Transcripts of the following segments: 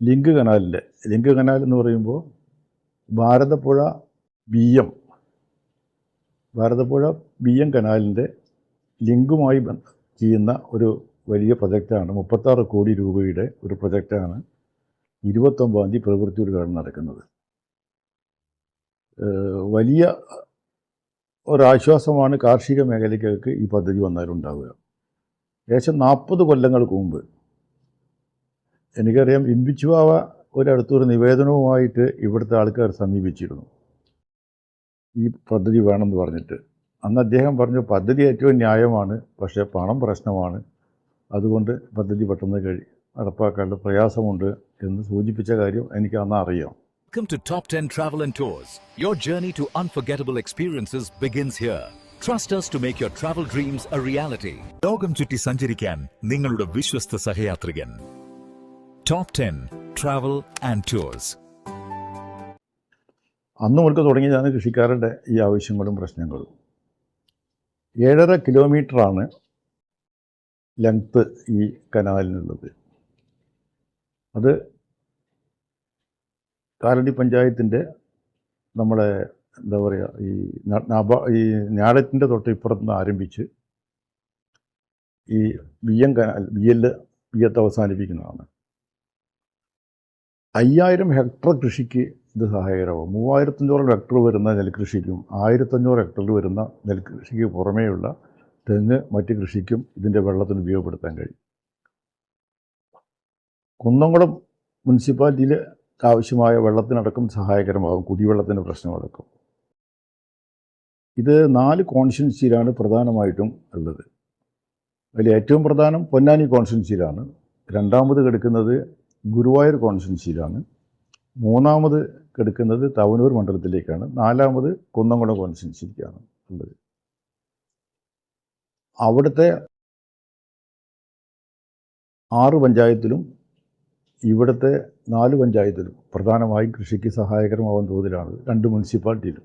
Link കനാലിന്റെ link canal എന്ന് പറയുമ്പോൾ Bharathappuzha B M Bharathappuzha B M കനാലിന്റെ ലിങ്കുമായി ചെയ്യുന്ന ഒരു വലിയ പ്രൊജക്റ്റാണ്. മുപ്പത്താറ് കോടി രൂപയുടെ ഒരു പ്രൊജക്റ്റാണ് ഇരുപത്തൊമ്പതാം തീയതി പ്രവൃത്തി ഉദ്ഘാടനം നടക്കുന്നത്. വലിയ ഒരാശ്വാസമാണ് കാർഷിക മേഖലയ്ക്കൊക്കെ ഈ പദ്ധതി വന്നാലുണ്ടാവുക. ഏകദേശം നാൽപ്പത് കൊല്ലങ്ങൾക്ക് മുമ്പ് എനിക്കറിയാം ഇമ്പിച്ചുവാവ ഒരടുത്തൊരു നിവേദനവുമായിട്ട് ഇവിടുത്തെ ആൾക്കാർ സമീപിച്ചിരുന്നു ഈ പദ്ധതി വേണമെന്ന് പറഞ്ഞിട്ട് അന്ന് അദ്ദേഹം പറഞ്ഞു പദ്ധതി ഏറ്റവും ന്യായമാണ് പക്ഷേ പണം പ്രശ്നമാണ് അതുകൊണ്ട് പദ്ധതി പെട്ടെന്ന് കഴി നടപ്പാക്കാനുള്ള പ്രയാസമുണ്ട് എന്ന് സൂചിപ്പിച്ച കാര്യം എനിക്ക് അന്ന് അറിയാം Welcome to Top 10 Travel and Tours. Your journey to unforgettable experiences begins here. Trust us to make your travel dreams a reality. ലോകം ചുറ്റി സഞ്ചരിക്കാൻ നിങ്ങളുടെ വിശ്വസ്ത സഹയാത്രികൻ top ten travel and tours അന്ന് മുതൽക്ക് തുടങ്ങിയതാണ് കൃഷിക്കാരുടെ ഈ ആവശ്യങ്ങളും പ്രശ്നങ്ങളും. ഏഴര കിലോമീറ്ററാണ് ലെങ്ത്ത് ഈ കനാലിനുള്ളത്. അത് കാലടി പഞ്ചായത്തിന്റെ നമ്മളെ എന്താ പറയുക ഈ നബ ഈ ഞാടത്തിന്റെ തൊട്ട് ഇപ്പുറത്ത് ആരംഭിച്ച് ഈ B M canal B L B എത്ത് അവസാനിപ്പിക്കുന്നതാണ്. അയ്യായിരം ഹെക്ടർ കൃഷിക്ക് ഇത് സഹായകരമാകും മൂവായിരത്തഞ്ഞൂറ് ഹെക്ടർ വരുന്ന നെൽകൃഷിക്കും ആയിരത്തഞ്ഞൂറ് ഹെക്ടറിൽ വരുന്ന നെൽകൃഷിക്ക് പുറമേയുള്ള തെങ്ങ് മറ്റ് കൃഷിക്കും ഇതിന്റെ വെള്ളത്തിന് ഉപയോഗപ്പെടുത്താൻ കഴിയും. കുന്നംകുളം മുനിസിപ്പാലിറ്റിയിൽ ആവശ്യമായ വെള്ളത്തിനടക്കം സഹായകരമാകും. കുടിവെള്ളത്തിന്റെ പ്രശ്നമടക്കം ഇത് നാല് കോൺസ്റ്റിറ്റ്യൻസിയിലാണ് പ്രധാനമായിട്ടും ഉള്ളത്. അതിൽ ഏറ്റവും പ്രധാനം പൊന്നാനി കോൺസ്റ്റിറ്റ്യൻസിയിലാണ്. രണ്ടാമത് കിടക്കുന്നത് ഗുരുവായൂർ കോൺസ്റ്റിറ്റ്യൻസിയിലാണ്. മൂന്നാമത് കിടക്കുന്നത് തവനൂർ മണ്ഡലത്തിലേക്കാണ്. നാലാമത് കുന്നംകുളം കോൺസ്റ്റിറ്റ്യൻസിയിലേക്കാണ് ഉള്ളത്. അവിടുത്തെ ആറ് പഞ്ചായത്തിലും ഇവിടുത്തെ നാല് പഞ്ചായത്തിലും പ്രധാനമായും കൃഷിക്ക് സഹായകരമാവുന്ന തോതിലാണ് രണ്ട് മുനിസിപ്പാലിറ്റിയിലും.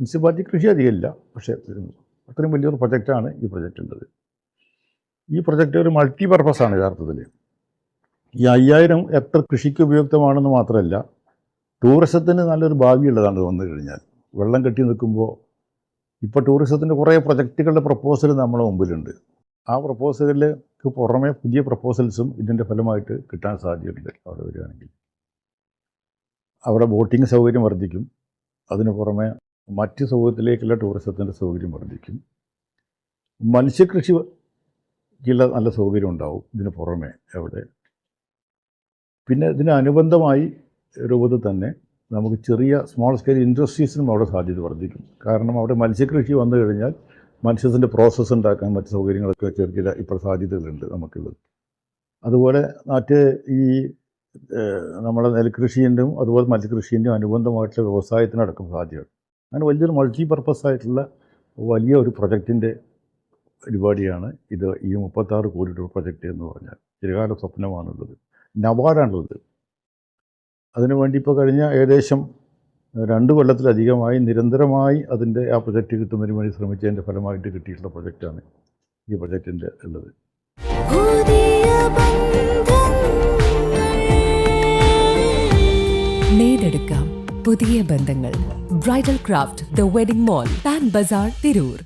മുനിസിപ്പാലിറ്റി കൃഷി അധികമില്ല. പക്ഷേ അത്രയും വലിയൊരു പ്രൊജക്റ്റാണ് ഈ പ്രൊജക്റ്റ് ഉള്ളത് ഈ പ്രൊജക്റ്റ് ഒരു മൾട്ടി പർപ്പസാണ് യഥാർത്ഥത്തിൽ ഈ അയ്യായിരം എത്ര കൃഷിക്ക് ഉപയുക്തമാണെന്ന് മാത്രമല്ല ടൂറിസത്തിന് നല്ലൊരു ഭാവിയുള്ളതാണ് വന്നു കഴിഞ്ഞാൽ. വെള്ളം കെട്ടി നിൽക്കുമ്പോൾ ഇപ്പോൾ ടൂറിസത്തിന്റെ കുറേ പ്രൊജക്റ്റുകളുടെ പ്രപ്പോസൽ നമ്മുടെ മുമ്പിലുണ്ട്. ആ പ്രപ്പോസലുകൾക്ക് പുറമെ പുതിയ പ്രപ്പോസൽസും ഇതിന്റെ ഫലമായിട്ട് കിട്ടാൻ സാധ്യതയുണ്ട് അവിടെ വരികയാണെങ്കിൽ. അവിടെ ബോട്ടിംഗ് സൗകര്യം വർദ്ധിക്കും. അതിന് പുറമെ മറ്റ് സൗകര്യത്തിലേക്കുള്ള ടൂറിസത്തിന്റെ സൗകര്യം വർദ്ധിക്കും. മത്സ്യകൃഷിക്കുള്ള നല്ല സൗകര്യം ഉണ്ടാവും ഇതിന് പുറമെ അവിടെ. പിന്നെ ഇതിനനുബന്ധമായി രൂപത്തിൽ തന്നെ നമുക്ക് ചെറിയ സ്മോൾ സ്കെയിൽ ഇൻഡസ്ട്രീസിനും അവിടെ സാധ്യത വർദ്ധിക്കും. കാരണം അവിടെ മത്സ്യകൃഷി വന്നു കഴിഞ്ഞാൽ മത്സ്യത്തിന്റെ പ്രോസസ്സ് ഉണ്ടാക്കാൻ മറ്റ് സൗകര്യങ്ങളൊക്കെ ചെറിയ ഇപ്പോൾ സാധ്യതകളുണ്ട് നമുക്കുള്ളത് അതുപോലെ മറ്റ് ഈ നമ്മുടെ നെൽകൃഷീന്റെയും അതുപോലെ മത്സ്യകൃഷീന്റെയും അനുബന്ധമായിട്ടുള്ള വ്യവസായത്തിനടക്കം സാധ്യതയുണ്ട്. അങ്ങനെ വലിയൊരു മൾട്ടി പർപ്പസ് ആയിട്ടുള്ള വലിയ ഒരു പ്രൊജക്റ്റിന്റെ പരിപാടിയാണ് ഇത് ഈ മുപ്പത്താറ് കോടി രൂപ പ്രൊജക്റ്റ് എന്ന് പറഞ്ഞാൽ. ചിരകാല സ്വപ്നമാണുള്ളത്. നബാർഡാണുള്ളത് അതിനുവേണ്ടി ഇപ്പോൾ കഴിഞ്ഞ ഏകദേശം രണ്ട് കൊല്ലത്തിലധികമായി നിരന്തരമായി അതിന്റെ ആ പ്രൊജക്റ്റ് കിട്ടുന്നതിന് വേണ്ടി ശ്രമിച്ചതിന്റെ ഫലമായിട്ട് കിട്ടിയിട്ടുള്ള പ്രൊജക്റ്റാണ് ഈ പ്രൊജക്റ്റിന്റെ ഉള്ളത്. നേടെടുക്കാം പുതിയ ബന്ധങ്ങൾ. bridal craft the wedding mall Pan Bazaar Tirur